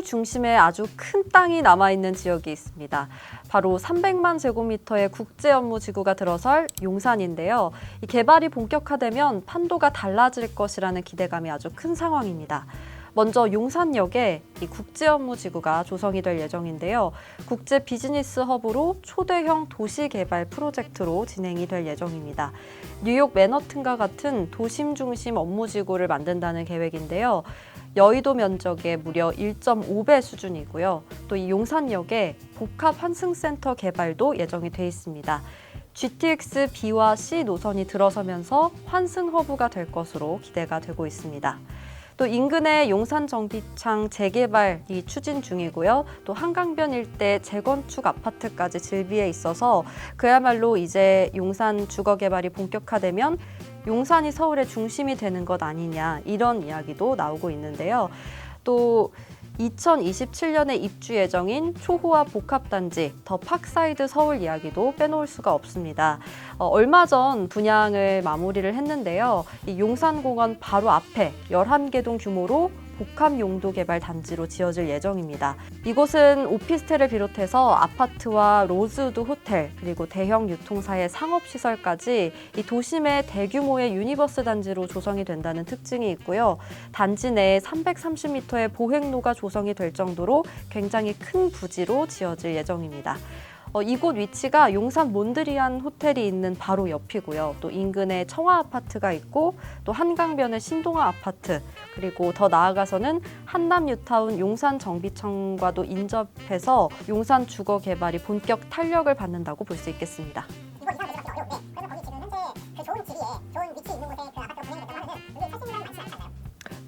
서울 중심에 아주 큰 땅이 남아있는 지역이 있습니다. 바로 300만 제곱미터의 국제 업무 지구가 들어설 용산인데요. 이 개발이 본격화되면 판도가 달라질 것이라는 기대감이 아주 큰 상황입니다. 먼저 용산역에 이 국제 업무 지구가 조성이 될 예정인데요. 국제 비즈니스 허브로 초대형 도시 개발 프로젝트로 진행이 될 예정입니다. 뉴욕 맨허튼과 같은 도심 중심 업무 지구를 만든다는 계획인데요. 여의도 면적의 무려 1.5배 수준이고요. 또 이 용산역에 복합 환승센터 개발도 예정이 돼 있습니다. GTX B와 C 노선이 들어서면서 환승 허브가 될 것으로 기대가 되고 있습니다. 또 인근의 용산 정비창 재개발이 추진 중이고요. 또 한강변 일대 재건축 아파트까지 즐비해 있어서 그야말로 이제 용산 주거 개발이 본격화되면 용산이 서울의 중심이 되는 것 아니냐 이런 이야기도 나오고 있는데요. 또 2027년에 입주 예정인 초호화 복합단지 더 팍사이드 서울 이야기도 빼놓을 수가 없습니다. 어, 얼마 전 분양을 마무리를 했는데요. 이 용산공원 바로 앞에 11개 동 규모로 복합 용도 개발 단지로 지어질 예정입니다. 이곳은 오피스텔을 비롯해서 아파트와 로즈우드 호텔 그리고 대형 유통사의 상업 시설까지 이 도심의 대규모의 유니버스 단지로 조성이 된다는 특징이 있고요. 단지 내에 330m의 보행로가 조성이 될 정도로 굉장히 큰 부지로 지어질 예정입니다. 어, 이곳 위치가 용산 몬드리안 호텔이 있는 바로 옆이고요. 또 인근에 청아 아파트가 있고 또 한강변에 신동아 아파트 그리고 더 나아가서는 한남 뉴타운 용산 정비청과도 인접해서 용산 주거 개발이 본격 탄력을 받는다고 볼 수 있겠습니다. 이거 이사를 내기가 되게 어려운데 그러면 거기 지금 현재 그 좋은 지리에 좋은 위치에 있는 곳에 그 아파트가 분양이 됐다고 하면은 여기에 사실 사람이 많지 않잖아요.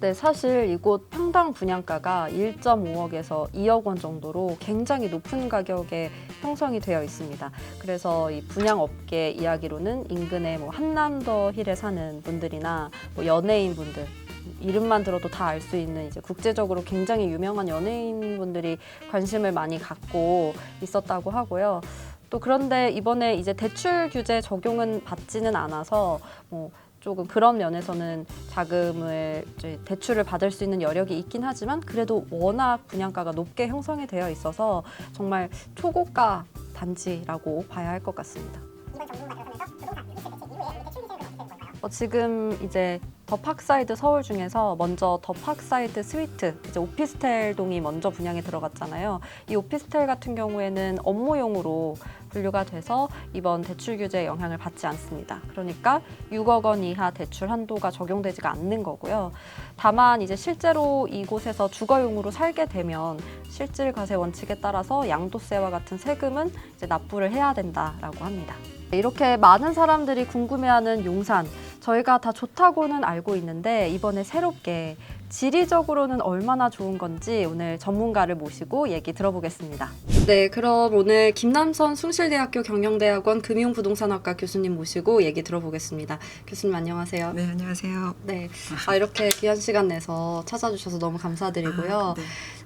네, 사실 이곳 평당 분양가가 1.5억에서 2억 원 정도로 굉장히 높은 가격에 형성이 되어 있습니다. 그래서 이 분양업계 이야기로는 인근의 뭐 한남더 힐에 사는 분들이나 뭐 연예인 분들 이름만 들어도 다 알 수 있는 이제 국제적으로 굉장히 유명한 연예인 분들이 관심을 많이 갖고 있었다고 하고요. 또 그런데 이번에 이제 대출 규제 적용은 받지는 않아서 뭐 조금 그런 면에서는 자금을 이제 대출을 받을 수 있는 여력이 있긴 하지만 그래도 워낙 분양가가 높게 형성이 되어 있어서 정말 초고가 단지라고 봐야 할 것 같습니다. 어, 지금 이제 더 파크사이드 서울 중에서 먼저 더 파크사이드 스위트 이제 오피스텔 동이 먼저 분양에 들어갔잖아요. 이 오피스텔 같은 경우에는 업무용으로 분류가 돼서 이번 대출 규제에 영향을 받지 않습니다. 그러니까 6억 원 이하 대출 한도가 적용되지가 않는 거고요. 다만 이제 실제로 이곳에서 주거용으로 살게 되면 실질 과세 원칙에 따라서 양도세와 같은 세금은 이제 납부를 해야 된다라고 합니다. 이렇게 많은 사람들이 궁금해하는 용산 저희가 다 좋다고는 알고 있는데 이번에 새롭게 지리적으로는 얼마나 좋은 건지 오늘 전문가를 모시고 얘기 들어보겠습니다. 네, 그럼 오늘 김남선 숭실대학교 경영대학원 금융부동산학과 교수님 모시고 얘기 들어보겠습니다. 교수님 안녕하세요. 네, 안녕하세요. 네, 아, 이렇게 귀한 시간 내서 찾아주셔서 너무 감사드리고요. 아, 네.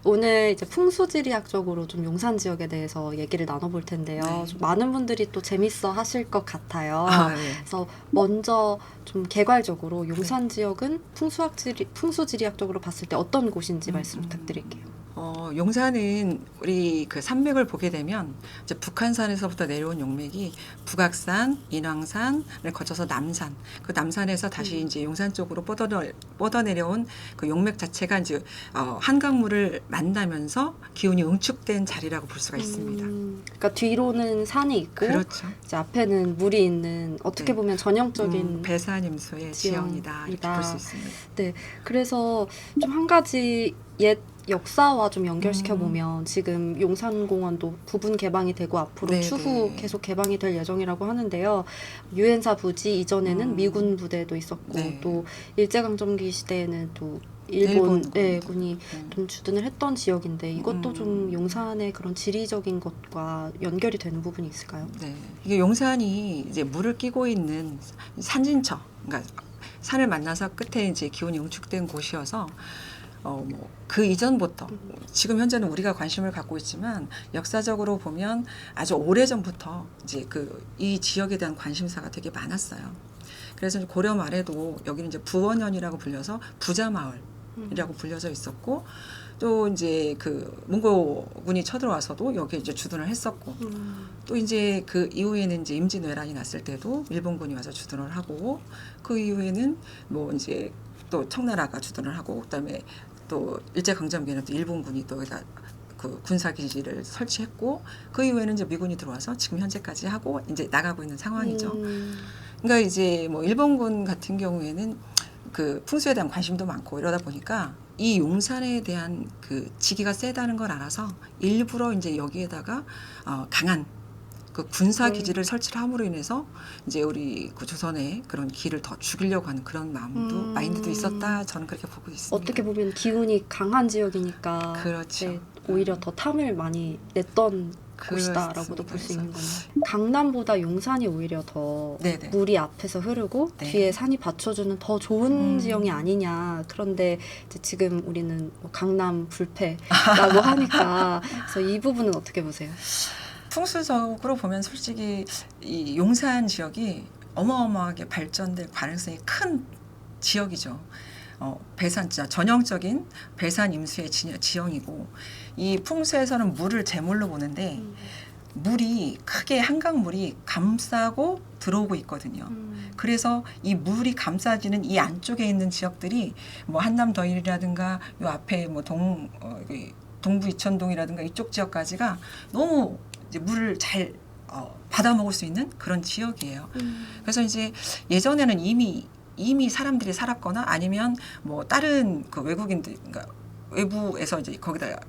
오늘 이제 풍수지리학적으로 좀 용산 지역에 대해서 얘기를 나눠볼 텐데요. 네. 좀 많은 분들이 또 재밌어 하실 것 같아요. 아, 네. 그래서 먼저 좀 개괄적으로 용산 지역은 풍수학지리, 풍수지리학적으로 봤을 때 어떤 곳인지 음, 말씀 음. 부탁드릴게요. 어, 용산은 우리 그 산맥을 보게 되면 이제 북한산에서부터 내려온 용맥이 북악산, 인왕산을 거쳐서 남산, 그 남산에서 다시 음. 이제 용산 쪽으로 뻗어 뻗어 내려온 그 용맥 자체가 이제 어, 한강물을 만나면서 기운이 응축된 자리라고 볼 수가 있습니다. 음, 그러니까 뒤로는 산이 있고 그렇죠. 이제 앞에는 물이 있는 어떻게 네. 보면 전형적인 음, 배산임수의 지형이다 이렇게. 볼 수 있습니다. 그래서 좀 한 가지 옛 역사와 좀 연결시켜 음. 보면 지금 용산공원도 부분 개방이 되고 앞으로 네, 추후 네. 계속 개방이 될 예정이라고 하는데요. 유엔사 부지 이전에는 음. 미군 부대도 있었고 네. 또 일제강점기 시대에는 또 일본 일본 네. 군이 음. 좀 주둔을 했던 지역인데 이것도 음. 좀 용산의 그런 지리적인 것과 연결이 되는 부분이 있을까요? 네. 이게 용산이 이제 물을 끼고 있는 산진처, 그러니까 산을 만나서 끝에 이제 기온이 응축된 곳이어서 어, 뭐, 그 이전부터 지금 현재는 우리가 관심을 갖고 있지만 역사적으로 보면 아주 오래 전부터 이제 그 이 지역에 대한 관심사가 되게 많았어요. 그래서 고려 말에도 여기는 이제 부원현이라고 불려서 부자 마을이라고 불려져 있었고 또 이제 그 몽고군이 쳐들어와서도 여기에 이제 주둔을 했었고 음. 또 이제 그 이후에는 이제 임진왜란이 났을 때도 일본군이 와서 주둔을 하고 그 이후에는 뭐 이제 또 청나라가 주둔을 하고 그다음에 또 일제 강점기에는 또 일본군이 또 여기다 그 군사 기지를 설치했고 그 이후에는 이제 미군이 들어와서 지금 현재까지 하고 이제 나가고 있는 상황이죠. 음. 그러니까 이제 뭐 일본군 같은 경우에는 그 풍수에 대한 관심도 많고 이러다 보니까 이 용산에 대한 그 지기가 세다는 걸 알아서 일부러 이제 여기에다가 어, 강한 그 군사 네. 기지를 설치를 함으로 인해서 이제 우리 그 조선의 그런 기를 더 죽이려고 하는 그런 마음도 음. 마인드도 있었다 저는 그렇게 보고 있습니다. 어떻게 보면 기운이 강한 지역이니까 그렇죠. 네, 오히려 더 탐을 많이 냈던 곳이다라고도 볼 수 있는 거네요. 강남보다 용산이 오히려 더 네네. 물이 앞에서 흐르고 네. 뒤에 산이 받쳐주는 더 좋은 음. 지형이 아니냐. 그런데 지금 우리는 뭐 강남 불패라고 하니까 그래서 이 부분은 어떻게 보세요? 풍수적으로 보면 솔직히 이 용산 지역이 어마어마하게 발전될 가능성이 큰 지역이죠. 어, 배산 진짜 전형적인 배산 임수의 지, 지형이고 이 풍수에서는 물을 제물로 보는데 음. 물이 크게 한강 물이 감싸고 들어오고 있거든요. 음. 그래서 이 물이 감싸지는 이 안쪽에 있는 지역들이 뭐 한남 더일이라든가 요 앞에 뭐동 어, 동부 이천동이라든가 이쪽 지역까지가 너무 이제 물을 잘 어, 받아 먹을 수 있는 그런 지역이에요. 음. 그래서 이제 예전에는 이미 이미 사람들이 살았거나 아니면 뭐 다른 그 외국인들 그러니까 외부에서 이제 거기다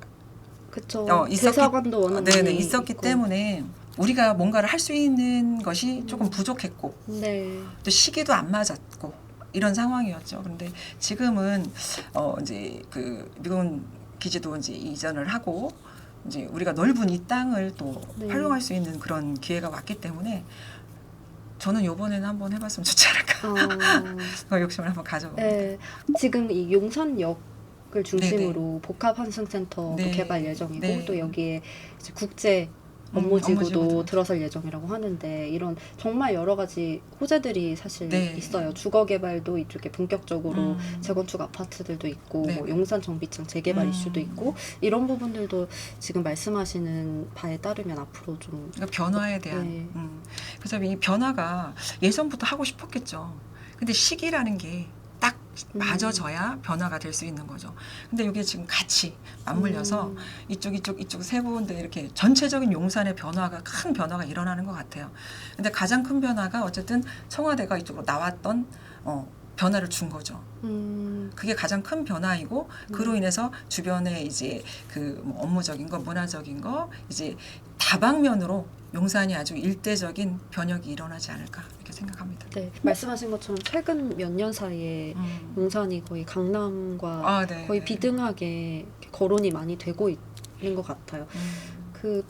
그쵸. 어, 있었기- 대사관도 워낙 네네 있었기 있고. 때문에 우리가 뭔가를 할 수 있는 것이 조금 음. 부족했고 네. 또 시기도 안 맞았고 이런 상황이었죠. 그런데 지금은 어 이제 그 미군 기지도 이제 이전을 하고 이제 우리가 넓은 이 땅을 또 네. 활용할 수 있는 그런 기회가 왔기 때문에 저는 요번에는 한번 해봤으면 좋지 않을까. 어, 그 욕심을 한번 가져봅니다. 네. 지금 이 용산역을 중심으로 복합 환승센터도 네. 개발 예정이고 네. 또 여기에 국제 음, 업무지구도 업무지구도. 들어설 예정이라고 하는데 이런 정말 여러 가지 호재들이 사실 네. 있어요. 주거 개발도 이쪽에 본격적으로 음. 재건축 아파트들도 있고 네. 뭐 용산 정비층 재개발 음. 이슈도 있고 이런 부분들도 지금 말씀하시는 바에 따르면 앞으로 좀 그러니까 변화에 대한 네. 음. 그래서 이 변화가 예전부터 하고 싶었겠죠. 근데 시기라는 게딱 음. 맞아져야 변화가 될 수 있는 거죠. 근데 이게 지금 같이 맞물려서 음. 이쪽 이쪽 이쪽 세 군데 이렇게 전체적인 용산의 변화가 큰 변화가 일어나는 것 같아요. 근데 가장 큰 변화가 어쨌든 청와대가 이쪽으로 나왔던 어, 변화를 준 거죠. 음. 그게 가장 큰 변화이고 그로 음. 인해서 주변에 이제 그뭐 업무적인 거, 문화적인 거 이제 다방면으로 용산이 아주 일대적인 변혁이 일어나지 않을까 이렇게 생각합니다. 네, 말씀하신 것처럼 최근 몇 년 사이에 음. 용산이 거의 강남과 아, 네. 거의 네. 비등하게 거론이 많이 되고 있는 것 같아요. 음. 그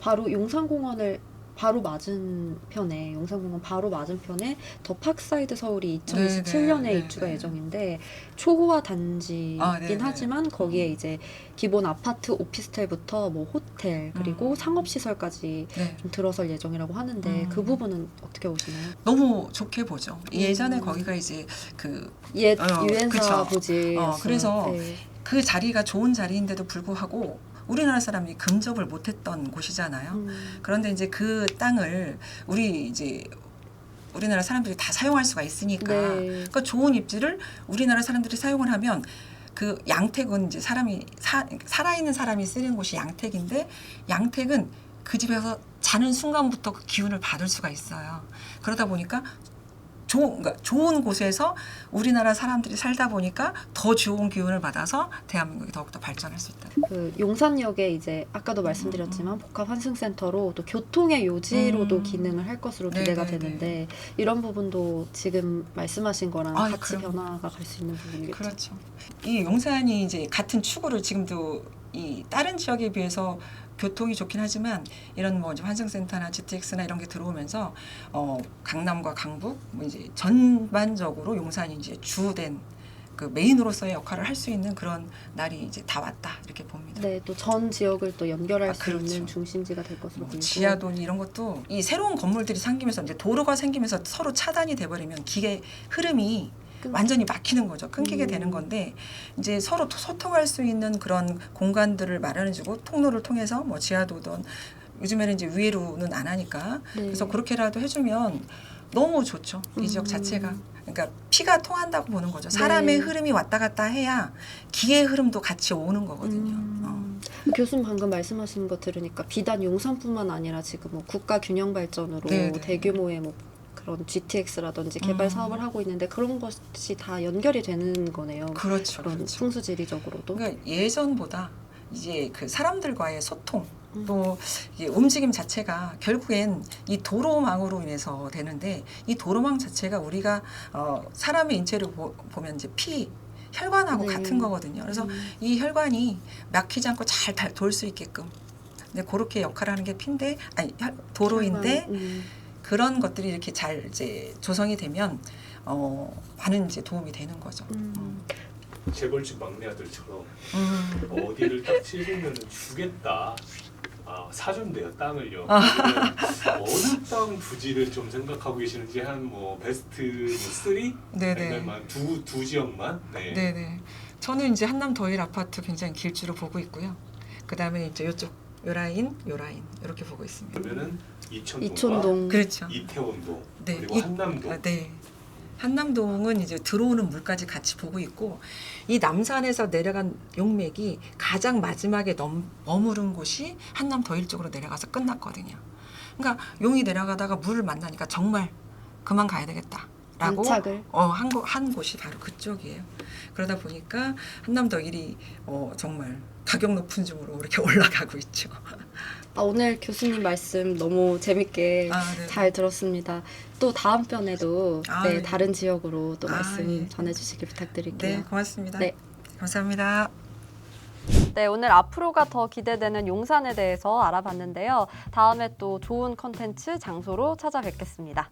바로 용산공원을 바로 맞은 편에 용산공원 바로 맞은 편에 더 파크사이드 서울이 2027년에 네, 네, 입주가 네. 예정인데 초호화 단지이긴 아, 네, 네. 하지만 거기에 이제 기본 아파트 오피스텔부터 뭐 호텔 그리고 음. 상업 시설까지 네. 좀 들어설 예정이라고 하는데 음. 그 부분은 어떻게 보시나요? 너무 좋게 보죠. 예전에 음. 거기가 이제 그옛 어, 유엔사. 부지 어, 그래서 네. 그 자리가 좋은 자리인데도 불구하고 우리나라 사람이 근접을 못했던 곳이잖아요. 음. 그런데 이제 그 땅을 우리 이제 우리나라 사람들이 다 사용할 수가 있으니까 네. 그러니까 좋은 입지를 우리나라 사람들이 사용을 하면 그 양택은 이제 사람이 사, 살아있는 사람이 쓰는 곳이 양택인데 양택은 그 집에서 자는 순간부터 그 기운을 받을 수가 있어요. 그러다 보니까 좋은, 그러니까 좋은 곳에서 우리나라 사람들이 살다 보니까 더 좋은 기운을 받아서 대한민국이 더욱더 발전할 수 있다. 그 용산역에 이제 아까도 말씀드렸지만 복합 환승센터로 또 교통의 요지로도 음. 기능을 할 것으로 네, 기대가 네, 되는데 이런 부분도 지금 말씀하신 거랑 아, 같이 그럼. 변화가 갈 수 있는 부분이겠죠. 그렇죠. 이 용산이 이제 같은 축으로 지금도 이 다른 지역에 비해서 교통이 좋긴 하지만 이런 뭐 이제 환승센터나 GTX나 이런 게 들어오면서 어 강남과 강북 뭐 이제 전반적으로 용산이 이제 주된 그 메인으로서의 역할을 할 수 있는 그런 날이 이제 다 왔다 이렇게 봅니다. 네, 또 전 지역을 또 연결할 아, 수 그렇죠. 있는 중심지가 될 것으로 뭐 보이고 지하도니 이런 것도 이 새로운 건물들이 생기면서 이제 도로가 생기면서 서로 차단이 돼버리면 기계 흐름이 완전히 막히는 거죠. 끊기게 음. 되는 건데 이제 서로 토- 소통할 수 있는 그런 공간들을 마련해주고 통로를 통해서 뭐 지하도든 요즘에는 이제 위로는 안 하니까 네. 그래서 그렇게라도 해주면 너무 좋죠. 이 지역 음. 자체가. 그러니까 피가 통한다고 보는 거죠. 사람의 네. 흐름이 왔다 갔다 해야 기의 흐름도 같이 오는 거거든요. 어. 음. 교수님 방금 말씀하신 거 들으니까 비단 용산뿐만 아니라 지금 뭐 국가 균형 발전으로 네, 네. 대규모의 뭐 그런 GTX라든지 개발 음. 사업을 하고 있는데 그런 것이 다 연결이 되는 거네요. 그렇죠. 그런 그렇죠. 풍수지리적으로도. 그러니까 예전보다 이제 그 사람들과의 소통 음. 또 움직임 자체가 결국엔 이 도로망으로 인해서 되는데 이 도로망 자체가 우리가 어, 사람의 인체를 보, 면 이제 피 혈관하고 네. 같은 거거든요. 그래서 음. 이 혈관이 막히지 않고 잘 돌 수 있게끔 네, 그렇게 역할하는 게 피인데 아니 혈- 도로인데 음. 그런 것들이 이렇게 잘 이제 조성이 되면 어, 많은 이제 도움이 되는 거죠. 음. 재벌집 막내 아들처럼 음. 어디를 딱 찍으면 주겠다. 아 사준대요 땅을요. 아. 어느 땅 부지를 좀 생각하고 계시는지 한 뭐 베스트 뭐 쓰리 네네. 아니면 두두 지역만. 네. 네네. 저는 이제 한남 더일 아파트 굉장히 길주로 보고 있고요. 그 다음에 이제 이쪽 요 라인, 요 라인 이렇게 보고 있습니다. 그러면은 이천동과 이촌동. 그렇죠. 이태원동 네. 그리고 이- 한남동. 아, 네. 한남동은 이제 들어오는 물까지 같이 보고 있고 이 남산에서 내려간 용맥이 가장 마지막에 넘, 머무른 곳이 한남 더 일 쪽으로 내려가서 끝났거든요. 그러니까 용이 내려가다가 물을 만나니까 정말 그만 가야 되겠다. 라고 안착을. 어, 한, 곳, 한 곳이 바로 그쪽이에요. 그러다 보니까 한남 더 일이 어, 정말 가격 높은 중으로 이렇게 올라가고 있죠. 아, 오늘 교수님 말씀 너무 재밌게 아, 네. 잘 들었습니다. 또 다음 편에도 아, 네, 네. 다른 지역으로 또 아, 말씀 예. 전해주시길 부탁드릴게요. 네, 고맙습니다. 네. 감사합니다. 네, 오늘 앞으로가 더 기대되는 용산에 대해서 알아봤는데요. 다음에 또 좋은 컨텐츠 장소로 찾아뵙겠습니다.